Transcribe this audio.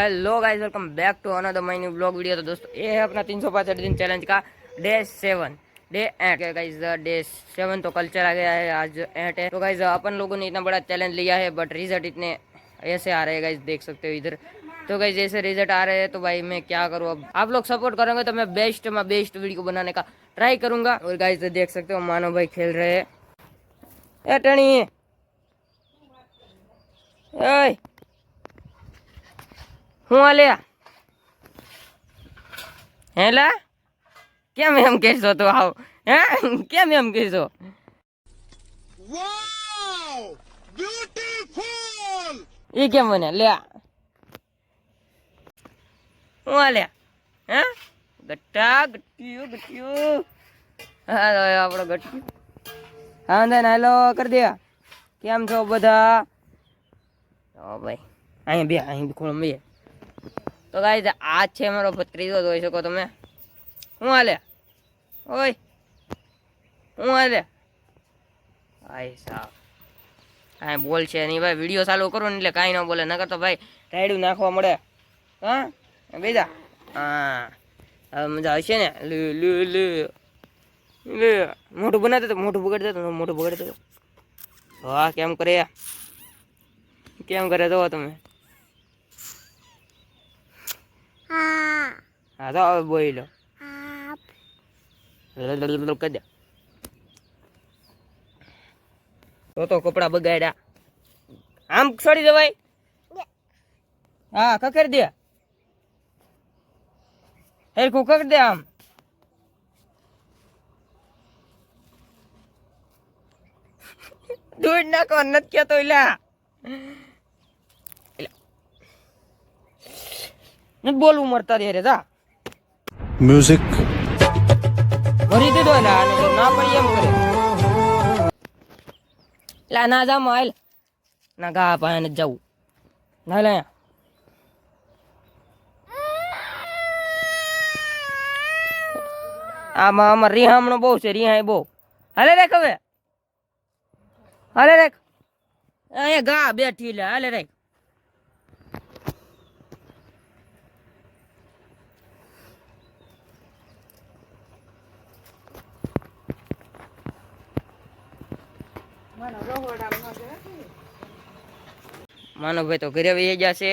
Hello guys welcome back to another my new blog video तो दोस्तों, ये है अपना तीन सौ पैंसठ दिन चैलेंज का day seven day eight guys day seven तो कल चला गया है, आज एट है। तो गाइस अपन लोगों ने इतना बड़ा चैलेंज लिया है बट रिज़ल्ट इतने ऐसे आ रहे हैं गाइस देख सकते हो इधर। तो गाइस जैसे रिज़ल्ट आ रहे हैं तो भाई मैं क्या करूँ अब? आप लोग सपोर्ट करोगे तो मैं बेस्ट में बेस्ट वीडियो बनाने का ट्राई करूँगा। और गाइस देख सकते हो मानो भाई खेल रहे हैं। ए હું અલ્યા હેલા કેમ એમ કહેશો તો આવ? હે? કેમ એમ કહેશો? એ કેમ બને? લે. હું અલ્યા હે? ગટ્ટા ગટ્ટીયું ગટ્ટીયું. હા આપણો ગટ્ટી હા ને હાલો કરી દે. કેમ છો બધા? ઓ ભાઈ. અહીં બે અહીં ખોળ બે. તો ગાઈ આ છે મારો ભત્રીજો, જોઈ શકો તમે. હું હાલે? ઓય હું હાલે? ભાઈ સાહેબ, કાંઈ બોલ છે નહીં ભાઈ, વીડિયો ચાલુ કરો ને એટલે કાંઈ ન બોલે, નકર તો ભાઈ રાયડું નાખવા મળે. હા? બેજા. હા. હવે મજા આવશે ને? લુ લુ લુ. લે, મોઢું બનાવતો તો મોઢું બગાડતો તો મોટું બગાડતો વાહ કેમ કરે? કેમ કરે તો તમે? હા તો હવે બોલી લો. કરી દે. તો તો કપડા બગાડ્યા. આમ છોડી દેવાય હા કકર દે. હેરખું કકર દે આમ. દૂર નાખો નથી કહેતો એલા નથી બોલવું મરતા રે જા. Music. ભરી દીધો ને પડી એમ કરે. લા, ના જા માલ ના ગા નથી જવું. ના, લે. આમાં આમાં રિહામણો બહુ છે, રિહાય બહુ. હાલે રેખ હવે. હાલે રેખ. અહીંયા ગા બેઠી લે, હાલે રે માનવભાઈ તો ઘરે વહી જશે